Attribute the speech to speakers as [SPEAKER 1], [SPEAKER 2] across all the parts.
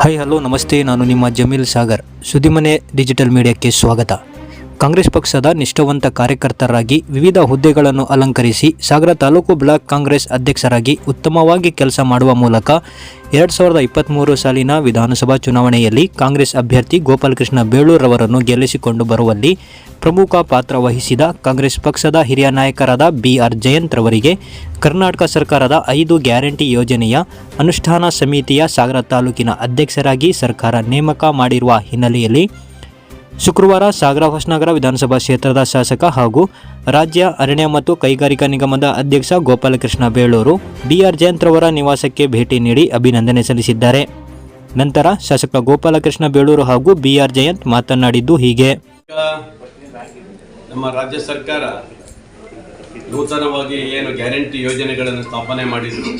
[SPEAKER 1] Hi hello ನಮಸ್ತೆ. ನಾನು ನಿಮ್ಮ ಜಮೀಲ್ ಸಾಗರ್. ಸುದ್ದಿಮನೆ ಡಿಜಿಟಲ್ ಮೀಡಿಯಾಕ್ಕೆ ಸ್ವಾಗತ. ಕಾಂಗ್ರೆಸ್ ಪಕ್ಷದ ನಿಷ್ಠಾವಂತ ಕಾರ್ಯಕರ್ತರಾಗಿ ವಿವಿಧ ಹುದ್ದೆಗಳನ್ನು ಅಲಂಕರಿಸಿ ಸಾಗರ ತಾಲೂಕು ಬ್ಲಾಕ್ ಕಾಂಗ್ರೆಸ್ ಅಧ್ಯಕ್ಷರಾಗಿ ಉತ್ತಮವಾಗಿ ಕೆಲಸ ಮಾಡುವ ಮೂಲಕ ಎರಡು ಸಾವಿರದ ಇಪ್ಪತ್ತ್ಮೂರು ಸಾಲಿನ ವಿಧಾನಸಭಾ ಚುನಾವಣೆಯಲ್ಲಿ ಕಾಂಗ್ರೆಸ್ ಅಭ್ಯರ್ಥಿ ಗೋಪಾಲಕೃಷ್ಣ ಬೇಳೂರವರನ್ನು ಗೆಲ್ಲಿಸಿಕೊಂಡು ಬರುವಲ್ಲಿ ಪ್ರಮುಖ ಪಾತ್ರ ವಹಿಸಿದ ಕಾಂಗ್ರೆಸ್ ಪಕ್ಷದ ಹಿರಿಯ ನಾಯಕರಾದ ಬಿ ಆರ್ ಜಯಂತ್ ರವರಿಗೆ ಕರ್ನಾಟಕ ಸರ್ಕಾರದ ಐದು ಗ್ಯಾರಂಟಿ ಯೋಜನೆಯ ಅನುಷ್ಠಾನ ಸಮಿತಿಯ ಸಾಗರ ತಾಲೂಕಿನ ಅಧ್ಯಕ್ಷರಾಗಿ ಸರ್ಕಾರ ನೇಮಕ ಮಾಡಿರುವ ಹಿನ್ನೆಲೆಯಲ್ಲಿ ಶುಕ್ರವಾರ ಸಾಗರ ಹೊಸನಗರ ವಿಧಾನಸಭಾ ಕ್ಷೇತ್ರದ ಶಾಸಕ ಹಾಗೂ ರಾಜ್ಯ ಅರಣ್ಯ ಮತ್ತು ಕೈಗಾರಿಕಾ ನಿಗಮದ ಅಧ್ಯಕ್ಷ ಗೋಪಾಲಕೃಷ್ಣ ಬೇಳೂರು ಬಿಆರ್ ಜಯಂತ್ರವರ ನಿವಾಸಕ್ಕೆ ಭೇಟಿ ನೀಡಿ ಅಭಿನಂದನೆ ಸಲ್ಲಿಸಿದ್ದಾರೆ. ನಂತರ ಶಾಸಕ ಗೋಪಾಲಕೃಷ್ಣ ಬೇಳೂರು ಹಾಗೂ ಬಿಆರ್ ಜಯಂತ್ ಮಾತನಾಡಿದ್ದು ಹೀಗೆ.
[SPEAKER 2] ನಮ್ಮ ರಾಜ್ಯ ಸರ್ಕಾರ ನೂತನವಾಗಿ ಏನು ಗ್ಯಾರಂಟಿ ಯೋಜನೆಗಳನ್ನು ಸ್ಥಾಪನೆ ಮಾಡಿದ್ರು.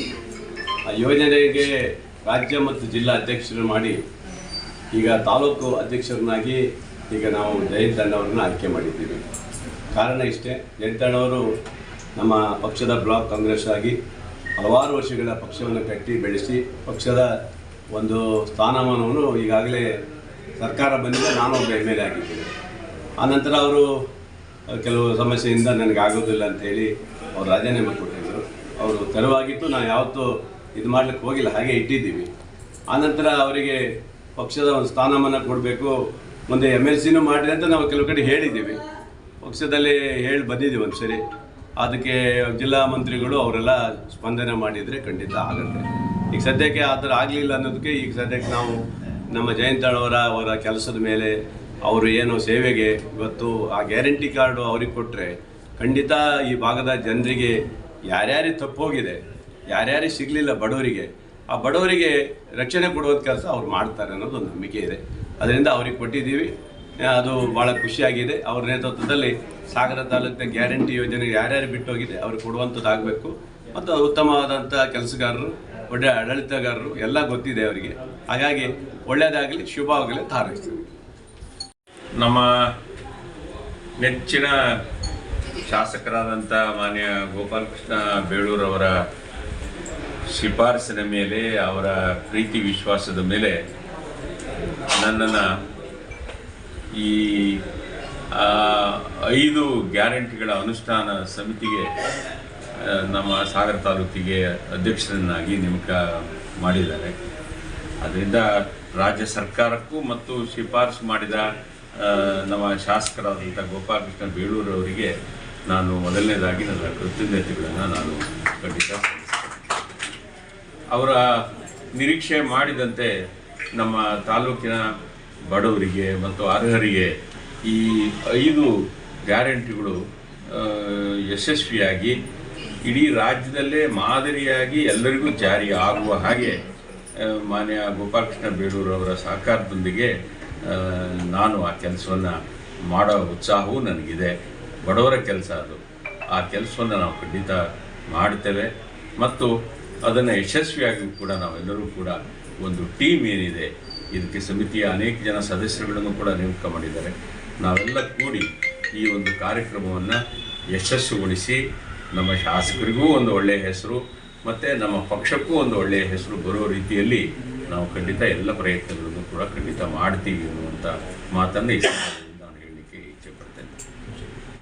[SPEAKER 2] ಆ ಯೋಜನೆಗೆ ರಾಜ್ಯ ಮತ್ತು ಜಿಲ್ಲಾ ಅಧ್ಯಕ್ಷರು ಮಾಡಿ ಈಗ ತಾಲೂಕು ಅಧ್ಯಕ್ಷರನ್ನಾಗಿ ಈಗ ನಾವು ಜಯಂತ್ ಅಣ್ಣವ್ರನ್ನ ಆಯ್ಕೆ ಮಾಡಿದ್ದೀವಿ. ಕಾರಣ ಇಷ್ಟೇ ಜಯಂತ್ ನಮ್ಮ ಪಕ್ಷದ ಬ್ಲಾಕ್ ಕಾಂಗ್ರೆಸ್ ಆಗಿ ಹಲವಾರು ವರ್ಷಗಳ ಪಕ್ಷವನ್ನು ಕಟ್ಟಿ ಬೆಳೆಸಿ ಪಕ್ಷದ ಒಂದು ಸ್ಥಾನಮಾನವನ್ನು ಈಗಾಗಲೇ ಸರ್ಕಾರ ಬಂದಿದೆ, ನಾನು ಒಬ್ಬ ಎಂ ಎಲ್ ಎ ಆಗಿದ್ದೀನಿ. ಆನಂತರ ಅವರು ಕೆಲವು ಸಮಸ್ಯೆಯಿಂದ ನನಗೆ ಆಗೋದಿಲ್ಲ ಅಂತೇಳಿ ಅವರು ರಾಜೀನಾಮೆ ಕೊಟ್ಟಿದ್ದರು. ಅವರು ತೆರವಾಗಿತ್ತು ನಾವು ಯಾವತ್ತೂ ಇದು ಮಾಡ್ಲಿಕ್ಕೆ ಹೋಗಿಲ್ಲ, ಹಾಗೆ ಇಟ್ಟಿದ್ದೀವಿ. ಆನಂತರ ಅವರಿಗೆ ಪಕ್ಷದ ಒಂದು ಸ್ಥಾನಮಾನ ಕೊಡಬೇಕು ಮುಂದೆ ಎಂ ಎಲ್ ಸಿನೂ ಮಾಡಿದೆ ಅಂತ ನಾವು ಕೆಲವು ಕಡೆ ಹೇಳಿದ್ದೀವಿ. ಪಕ್ಷದಲ್ಲಿ ಹೇಳಿ ಬಂದಿದ್ದೀವಿ ಒಂದು ಸರಿ ಅದಕ್ಕೆ ಜಿಲ್ಲಾ ಮಂತ್ರಿಗಳು ಅವರೆಲ್ಲ ಸ್ಪಂದನೆ ಮಾಡಿದರೆ ಖಂಡಿತ ಆಗುತ್ತೆ. ಈಗ ಸದ್ಯಕ್ಕೆ ಆ ಥರ ಆಗಲಿಲ್ಲ ಅನ್ನೋದಕ್ಕೆ ಈಗ ಸದ್ಯಕ್ಕೆ ನಾವು ನಮ್ಮ ಜಯಂತಾಳವರ ಅವರ ಕೆಲಸದ ಮೇಲೆ ಅವರು ಏನು ಸೇವೆಗೆ ಇವತ್ತು ಆ ಗ್ಯಾರಂಟಿ ಕಾರ್ಡು ಅವ್ರಿಗೆ ಕೊಟ್ಟರೆ ಖಂಡಿತ ಈ ಭಾಗದ ಜನರಿಗೆ ಯಾರ್ಯಾರಿಗೆ ತಪ್ಪೋಗಿದೆ, ಯಾರ್ಯಾರಿಗೆ ಸಿಗಲಿಲ್ಲ ಬಡವರಿಗೆ, ಆ ಬಡವರಿಗೆ ರಕ್ಷಣೆ ಕೊಡುವಂಥ ಕೆಲಸ ಅವ್ರು ಮಾಡ್ತಾರೆ ಅನ್ನೋದು ಒಂದು ನಂಬಿಕೆ ಇದೆ. ಅದರಿಂದ ಅವ್ರಿಗೆ ಕೊಟ್ಟಿದ್ದೀವಿ. ಅದು ಭಾಳ ಖುಷಿಯಾಗಿದೆ. ಅವ್ರ ನೇತೃತ್ವದಲ್ಲಿ ಸಾಗರ ತಾಲೂಕಿನ ಗ್ಯಾರಂಟಿ ಯೋಜನೆ ಯಾರ್ಯಾರು ಬಿಟ್ಟೋಗಿದೆ ಅವ್ರಿಗೆ ಕೊಡುವಂಥದ್ದಾಗಬೇಕು ಮತ್ತು ಉತ್ತಮವಾದಂಥ ಕೆಲಸಗಾರರು ಒಳ್ಳೆಯ ಆಡಳಿತಗಾರರು ಎಲ್ಲ ಗೊತ್ತಿದೆ ಅವರಿಗೆ. ಹಾಗಾಗಿ ಒಳ್ಳೆಯದಾಗಲಿ, ಶುಭವಾಗಲಿ ಹಾರೈಸ್ತೀವಿ.
[SPEAKER 3] ನಮ್ಮ ನೆಚ್ಚಿನ ಶಾಸಕರಾದಂಥ ಮಾನ್ಯ ಗೋಪಾಲಕೃಷ್ಣ ಬೇಳೂರವರ ಶಿಫಾರಸಿನ ಮೇಲೆ, ಅವರ ಪ್ರೀತಿ ವಿಶ್ವಾಸದ ಮೇಲೆ ನನ್ನನ್ನು ಈ ಐದು ಗ್ಯಾರಂಟಿಗಳ ಅನುಷ್ಠಾನ ಸಮಿತಿಗೆ ನಮ್ಮ ಸಾಗರ ತಾಲೂಕಿಗೆ ಅಧ್ಯಕ್ಷರನ್ನಾಗಿ ನೇಮಕ ಮಾಡಿದ್ದಾರೆ. ಅದರಿಂದ ರಾಜ್ಯ ಸರ್ಕಾರಕ್ಕೂ ಮತ್ತು ಶಿಫಾರಸು ಮಾಡಿದ ನಮ್ಮ ಶಾಸಕರಾದಂಥ ಗೋಪಾಲಕೃಷ್ಣ ಬೇಳೂರು ಅವರಿಗೆ ನಾನು ಮೊದಲನೇದಾಗಿ ನನ್ನ ಕೃತಜ್ಞತೆಗಳನ್ನು ನಾನು ಖಂಡಿತ ಅವರ ನಿರೀಕ್ಷೆ ಮಾಡಿದಂತೆ ನಮ್ಮ ತಾಲೂಕಿನ ಬಡವರಿಗೆ ಮತ್ತು ಅರ್ಹರಿಗೆ ಈ ಐದು ಗ್ಯಾರಂಟಿಗಳು ಯಶಸ್ವಿಯಾಗಿ ಇಡೀ ರಾಜ್ಯದಲ್ಲೇ ಮಾದರಿಯಾಗಿ ಎಲ್ಲರಿಗೂ ಜಾರಿ ಆಗುವ ಹಾಗೆ ಮಾನ್ಯ ಗೋಪಾಲಕೃಷ್ಣ ಬೇಡೂರವರ ಸಹಕಾರದೊಂದಿಗೆ ನಾನು ಆ ಕೆಲಸವನ್ನು ಮಾಡೋ ಉತ್ಸಾಹವೂ ನನಗಿದೆ. ಬಡವರ ಕೆಲಸ ಅದು. ಆ ಕೆಲಸವನ್ನು ನಾವು ಖಂಡಿತ ಮಾಡ್ತೇವೆ. ಮತ್ತು ಅದನ್ನು ಯಶಸ್ವಿಯಾಗಿ ಕೂಡ ನಾವೆಲ್ಲರೂ ಕೂಡ ಒಂದು ಟೀಮ್ ಏನಿದೆ, ಇದಕ್ಕೆ ಸಮಿತಿಯ ಅನೇಕ ಜನ ಸದಸ್ಯರುಗಳನ್ನು ಕೂಡ ನೇಮಕ ಮಾಡಿದ್ದಾರೆ. ನಾವೆಲ್ಲ ಕೂಡಿ ಈ ಒಂದು ಕಾರ್ಯಕ್ರಮವನ್ನು ಯಶಸ್ಸುಗೊಳಿಸಿ ನಮ್ಮ ಶಾಸಕರಿಗೂ ಒಂದು ಒಳ್ಳೆಯ ಹೆಸರು, ಮತ್ತು ನಮ್ಮ ಪಕ್ಷಕ್ಕೂ ಒಂದು ಒಳ್ಳೆಯ ಹೆಸರು ಬರೋ ರೀತಿಯಲ್ಲಿ ನಾವು ಖಂಡಿತ ಎಲ್ಲ ಪ್ರಯತ್ನಗಳನ್ನು ಕೂಡ ಖಂಡಿತ ಮಾಡ್ತೀವಿ ಅನ್ನುವಂಥ ಮಾತನ್ನು